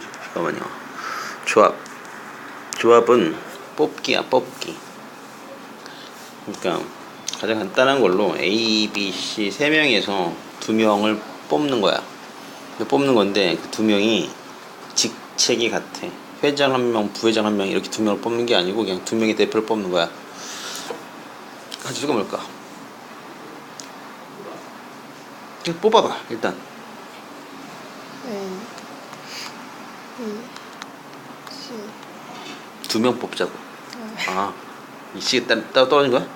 잠깐만요. 조합. 조합은 뽑기야, 뽑기. 그러니까 가장 간단한 걸로 A, B, C 세 명에서 두 명을 뽑는 거야. 뽑는 건데 그 두 명이 직책이 같아. 회장 한 명, 부회장 한 명 이렇게 두 명을 뽑는 게 아니고 그냥 두 명의 대표를 뽑는 거야. 가지수가 뭘까? 그냥 뽑아봐 일단. C 두 명 뽑자고. 아, 이 시가 따, 따로 떨어진 거야?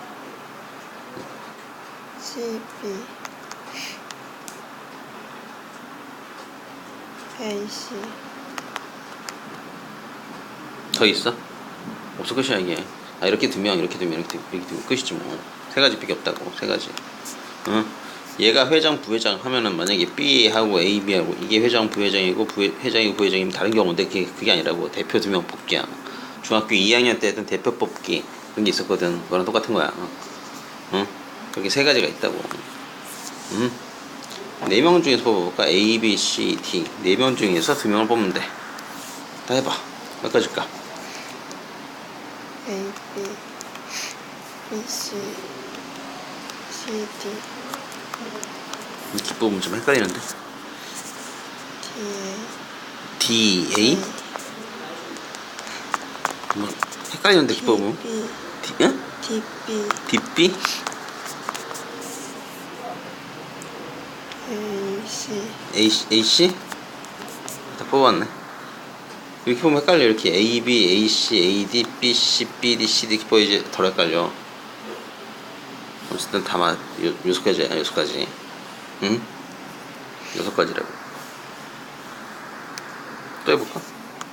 C B A C 더 있어? 없어 끝이야 이게. 아 이렇게 두 명, 이렇게 두 명, 이렇게 두- 이렇게 두 명 끝이지 뭐. 세 가지밖에 없다고. 세 가지. 응? 얘가 회장, 부회장 하면은 만약에 B하고 A, B하고 이게 회장, 부회장이고 부회, 회장이고 부회장이면 다른 경우인데 그게 그게 아니라고 대표 두 명 뽑기야. 중학교 2학년 때 했던 대표 뽑기 그런 게 있었거든. 그거랑 똑같은 거야. 응? 그렇게 세 가지가 있다고. 응? 네명 중에서 뽑아볼까? A, B, C, D 네 명 중에서 두 명을 뽑으면 돼. 다 해봐. 몇 가지일까? A B B C C D 이 기법은 좀 헷갈리는데. D A? 뭐 헷갈리는데 기법은? B D, 응? D B D, B? A C A, C- A, C? 다 뽑았네. 이렇게 보면 헷갈려. 이렇게 A, B, A, C, A, D, B, C, B, D, C, D 이렇게 보이지 덜 헷갈려. 어쨌든 다만 요, 여섯 가지야, 여섯 가지. 응? 여섯 가지라고. 또 해볼까?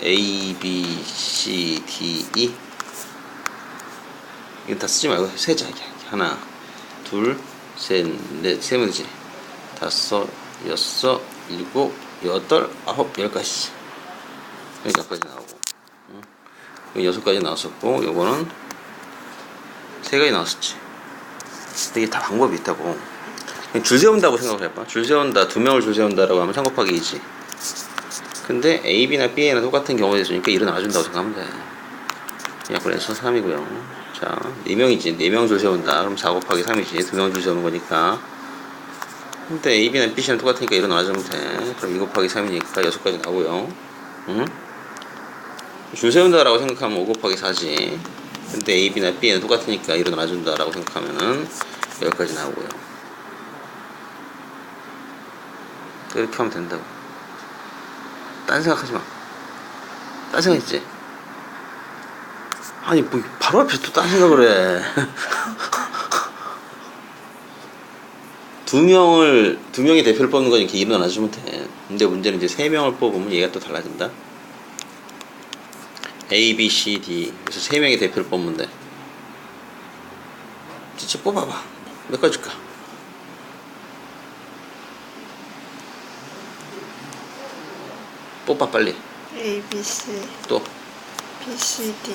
A, B, C, D, E. 이건 다 쓰지 말고 세자 이렇게 하나, 둘, 셋, 넷, 세 번째, 다섯, 여섯, 일곱, 여덟, 아홉, 열까지. 여기까지 나오고, 응? 여섯 가지 나왔었고, 요거는 세 가지 나왔었지. 이게 다 방법이 있다고. 줄 세운다고 생각을 해봐. 줄 세운다, 두 명을 줄 세운다라고 하면 3 곱하기 2지. 근데 A, B나 B에는 똑같은 경우가 있으니까 일어나 준다고 생각하면 돼. 야, 그래서 3이고요. 자, 4명이지. 4명 줄 세운다. 그럼 4 곱하기 3이지. 2명 줄 세우는 거니까. 근데 A, B나 B, C는 똑같으니까 일어나 주면 돼. 그럼 2 곱하기 3이니까 6가지 나오고요. 응? 줄 세운다라고 생각하면 5 곱하기 4지. 근데 A, B나 B는 똑같으니까 일어나 준다라고 생각하면은 10가지 나오고요. 이렇게 하면 된다고. 딴 생각하지 마. 딴 생각 있지? 아니, 뭐, 바로 앞에 또딴 생각을 해. 두 명을, 두 명의 대표를 뽑는 거니까 일어나주면 돼. 근데 문제는 이제 세 명을 뽑으면 얘가 또 달라진다. A, B, C, D. 그래서 세 명의 대표를 돼. 진짜 뽑아봐. 몇 가지 줄까? 뽑아, 빨리. A B C 또. B C D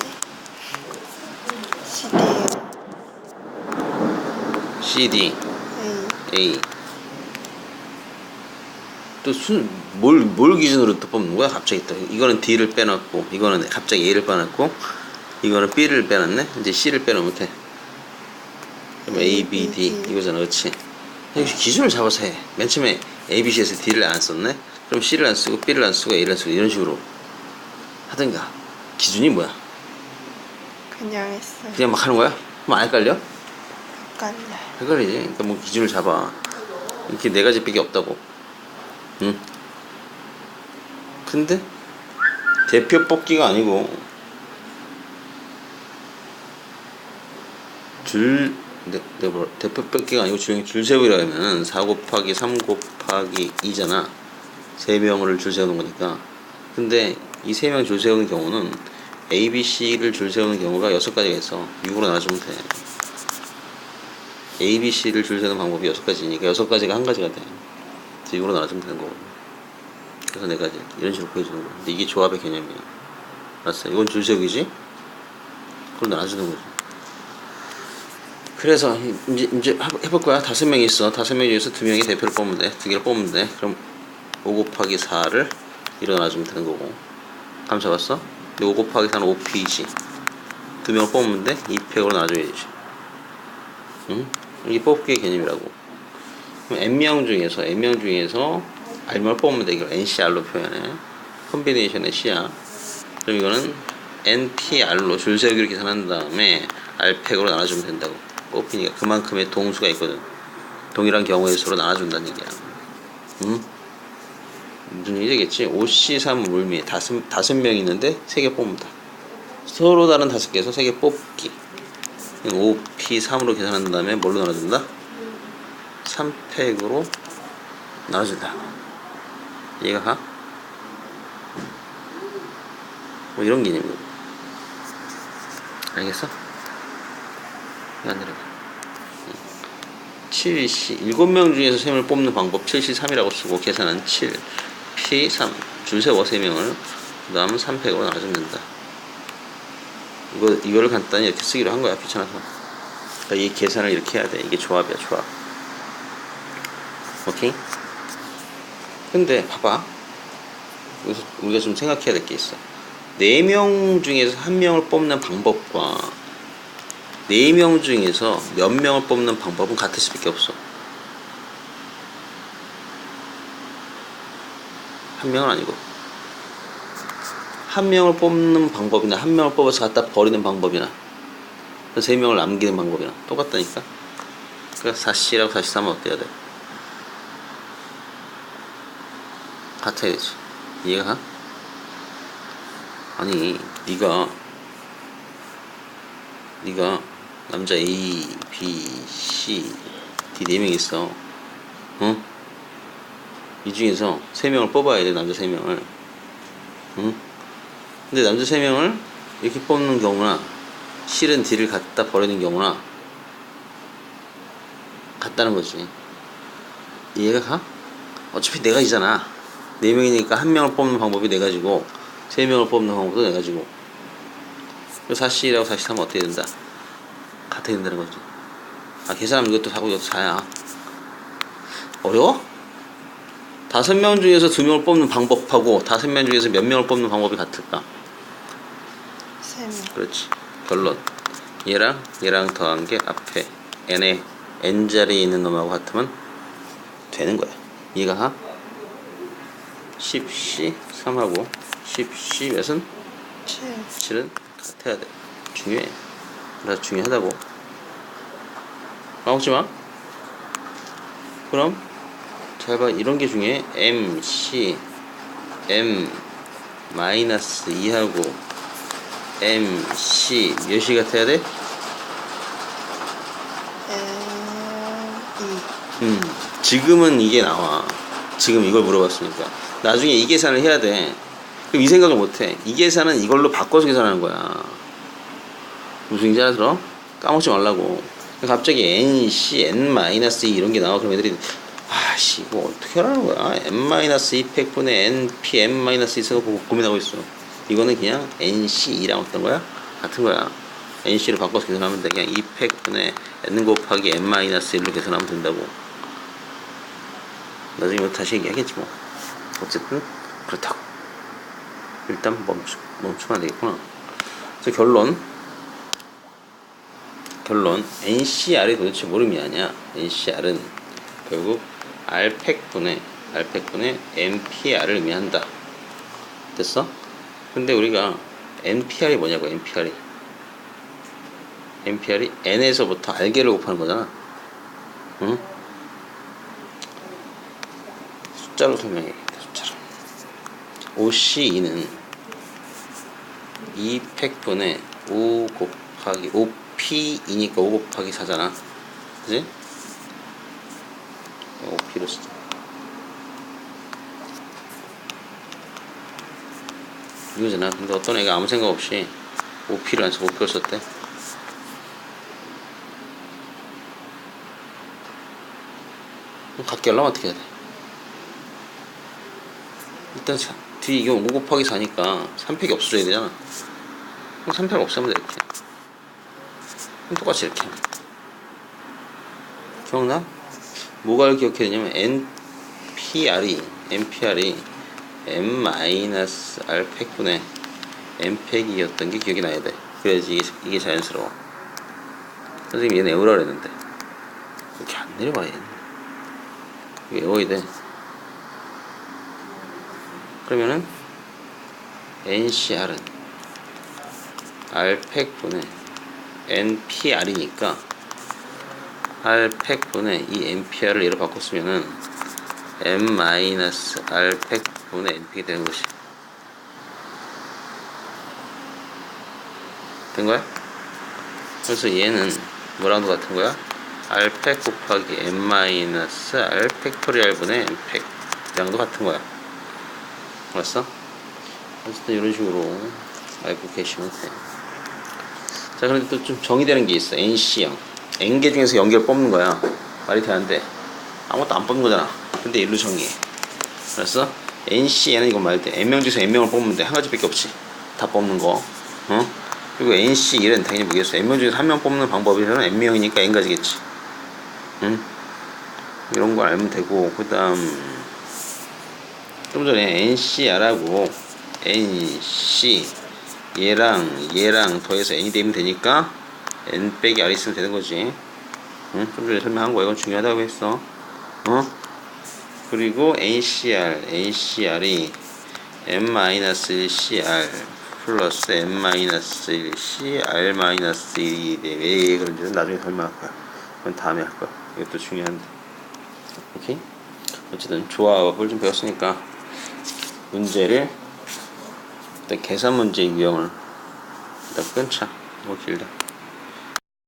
C D C, D, A A. 또 순, 뭘, 뭘 기준으로 또 뽑는 거야? 갑자기 또. 이거는 D를 빼놨고, 이거는 갑자기 A를 빼놨고, 이거는 B를 빼놨네? 이제 C를 빼놓으면 돼. 그럼 A, B, D. 이거잖아, 그렇지? 역시 기준을 잡아서 해. 맨 처음에 A, B, C에서 D를 안 썼네? 그럼 C를 안 쓰고, B를 안 쓰고, A를 안 쓰고, 이런 식으로 하든가. 기준이 뭐야? 그냥 했어요. 그냥 막 하는 거야? 그럼 안 헷갈려? 헷갈려요. 헷갈리지. 그러니까 뭐 기준을 잡아. 이렇게 네 가지 밖에 없다고. 응. 근데 대표 뽑기가 아니고 줄 네, 네, 뭐, 대표 뽑기가 아니고 줄, 줄 세우기라면 4 곱하기 3 곱하기 2잖아. 세 명을 줄 세우는 거니까. 근데 이세명줄 세우는 경우는 A, B, C를 줄 세우는 경우가 여섯 가지가 있어. 6으로 나눠주면 돼. A, B, C를 줄 세는 방법이 여섯 가지니까 여섯 가지가 한 가지가 돼. 그래서 이거로 나눠주면 되는 거고. 그래서 네 가지 이런 식으로 보여주는 거야. 근데 이게 조합의 개념이야. 알았어? 이건 줄 세우기지. 그걸 나눠주는 거지. 그래서 이제 이제 해- 해볼 거야. 다섯 명이 있어. 다섯 명 중에서 두 명이 대표를 뽑으면 돼. 두 개를 뽑으면 돼. 그럼 5 곱하기 4를 일어나주면 되는 거고 감 잡았어? 5 곱하기 4는 5p지 두 명을 뽑으면 돼? 2팩으로 나눠줘야지 응? 이게 뽑기의 개념이라고 n명 중에서 n명 중에서 r명을 뽑으면 돼 이걸 ncr로 표현해 컴비네이션의 c야 그럼 이거는 npr로 줄 세우기로 계산한 다음에 r팩으로 나눠주면 된다고 뽑히니까 그만큼의 동수가 있거든 동일한 경우의 수로 나눠준다는 얘기야 응? 무슨 일이겠지? 5C3 물미 다섯, 다섯 명 있는데 세 개 뽑는다. 서로 다른 다섯 개에서 세 개 뽑기. 5P3으로 계산한 다음에 뭘로 나눠준다? 3팩으로 나눠준다. 이해가 가? 뭐 이런 개념이고. 알겠어? 안 내려가. 7C 7명 중에서 3명을 뽑는 방법 7C3이라고 쓰고 계산은 7 P3 줄 세워 3명을 그 다음 3팩으로 나눠주면 된다 이거, 이거를 간단히 이렇게 쓰기로 한 거야 귀찮아서 그러니까 이 계산을 이렇게 해야 돼 이게 조합이야 조합 오케이? 근데 봐봐 우리가 좀 생각해야 될 게 있어 4명 중에서 1명을 뽑는 방법과 네명 중에서 몇 명을 뽑는 방법은 같을 수밖에 없어. 한 명은 아니고. 한 명을 뽑는 방법이나 한 명을 뽑아서 갖다 버리는 방법이나 세 명을 남기는 방법이나 똑같다니까. 그러니까 4C라고 43은 어때야 돼? 되지. 이해가 가? 아니, 네가 네가 남자 A, B, C, D 네 명 있어. 어? 이 중에서 세 명을 뽑아야 돼 남자 세 명을. 응? 근데 남자 세 명을 이렇게 뽑는 경우나 실은 D를 갖다 버리는 경우나 같다는 거지. 이해가 가? 어차피 내가 이잖아. 네 명이니까 한 명을 뽑는 방법이 네 가지고 세 명을 뽑는 방법도 네 가지고. 그래서 4C라고 43은 어떻게 된다? 같아야 된다는 거지. 아, 계산하면 이것도 4고 이것도 4야. 어려워? 다섯 명 중에서 두 명을 뽑는 방법하고 다섯 명 중에서 몇 명을 뽑는 방법이 같을까? 3명. 그렇지. 결론. 얘랑 얘랑 더한 게 앞에 n에 n 자리에 있는 놈하고 같으면 되는 거야. 이해가 가? 10C 3하고 10C 몇은 7. 7은 같아야 돼. 중요해. 나 중요하다고. 까먹지 마. 그럼 잘 봐. 이런 게 중요해. M, C, M 마이너스 2하고 M, C 몇이 같아야 돼? E. 음, 지금은 이게 나와. 지금 이걸 물어봤으니까. 나중에 이 계산을 해야 돼. 그럼 이 생각을 못 해. 이 계산은 이걸로 바꿔서 계산하는 거야. 무슨 얘기인지 알아들어? 까먹지 말라고. 갑자기 n, c, n-2 이런 게 나와. 그럼 애들이 아씨 이거 어떻게 하라는 거야? n-2팩분의 n, p, n-2가 보고 고민하고 있어. 이거는 그냥 nc2랑 어떤 거야? 같은 거야. nc를 바꿔서 계산하면 돼. 그냥 2팩분의 n 곱하기 n-1로 계산하면 된다고. 나중에 뭐 다시 얘기하겠지 뭐. 어쨌든 그렇다고. 일단 멈추, 멈추면 안 되겠구나. 그래서 결론. 결론. NCR이 도대체 뭘 의미하냐? NCR은 결국 R팩분의, R팩분의 NPR을 의미한다. 됐어? 근데 우리가 NPR이 뭐냐고, NPR이. NPR이 N에서부터 R개를 곱하는 거잖아. 응? 숫자로 숫자로. OC2는 2팩분의 5 곱하기 5P이니까 5 곱하기 4잖아. 그지? 5P로 쓰자. 이거잖아. 근데 어떤 애가 아무 생각 없이 5P를 안 써서 5P를 썼대. 그럼 갖게 하려면 어떻게 해야 돼? 일단 자, 뒤 이게 5 곱하기 4니까 3팩이 없어져야 되잖아. 그럼 3팩 없애면 돼, 이렇게. 그럼 똑같이 이렇게. 기억나? 뭐가 기억해야 되냐면 NPR이, NPR이 m 마이너스 r 팩분의 m 팩이었던 게 기억이 나야 돼. 그래야지 이게, 이게 자연스러워. 선생님 얘는 외우라 그랬는데 이렇게 안 내려와 얘는. 이게 외워야 돼. 그러면은 NCR은 R 팩분의 NPR이니까 R 팩분의 이 NPR을 얘로 바꿨으면은 M R 팩분의 NP가 되는 것이 된 거야? 그래서 얘는 뭐랑도 같은 거야? R 팩 곱하기 M 마이너스 R 팩토리얼 분의 M 팩이랑도 같은 거야. 알았어? 어쨌든 이런 식으로 알고 계시면 돼. 자, 그런데 또 좀 정의되는 게 있어. NC형. N개 중에서 연결 뽑는 거야. 말이 돼? 아무것도 안 뽑는 거잖아. 근데 일로 정의해. 알았어? NC에는 이건 말이 돼. N명 중에서 N명을 뽑으면 돼. 한 가지밖에 없지. 다 뽑는 거. 어? 그리고 NC1은 당연히 모르겠어. N명 중에서 한 명 뽑는 방법이면 N명이니까 N가지겠지. 응? 이런 거 알면 되고, 그 다음, 좀 전에 NCR하고 NC 얘랑 얘랑 더해서 N이 되면 되니까 N 빼기 R 있으면 되는 거지. 응? 좀 전에 설명한 거야. 이건 중요하다고 했어. 어? 그리고 NCR, NCR이 M-1CR 플러스 M-1CR 마이너스 1이 돼. 왜 그런지는 나중에 설명할 거야. 그건 다음에 할 거야. 이것도 중요한데. 오케이? 어쨌든 조합을 좀 배웠으니까 문제를 일단 계산 문제 유형을 일단 끊자. 뭐 길다.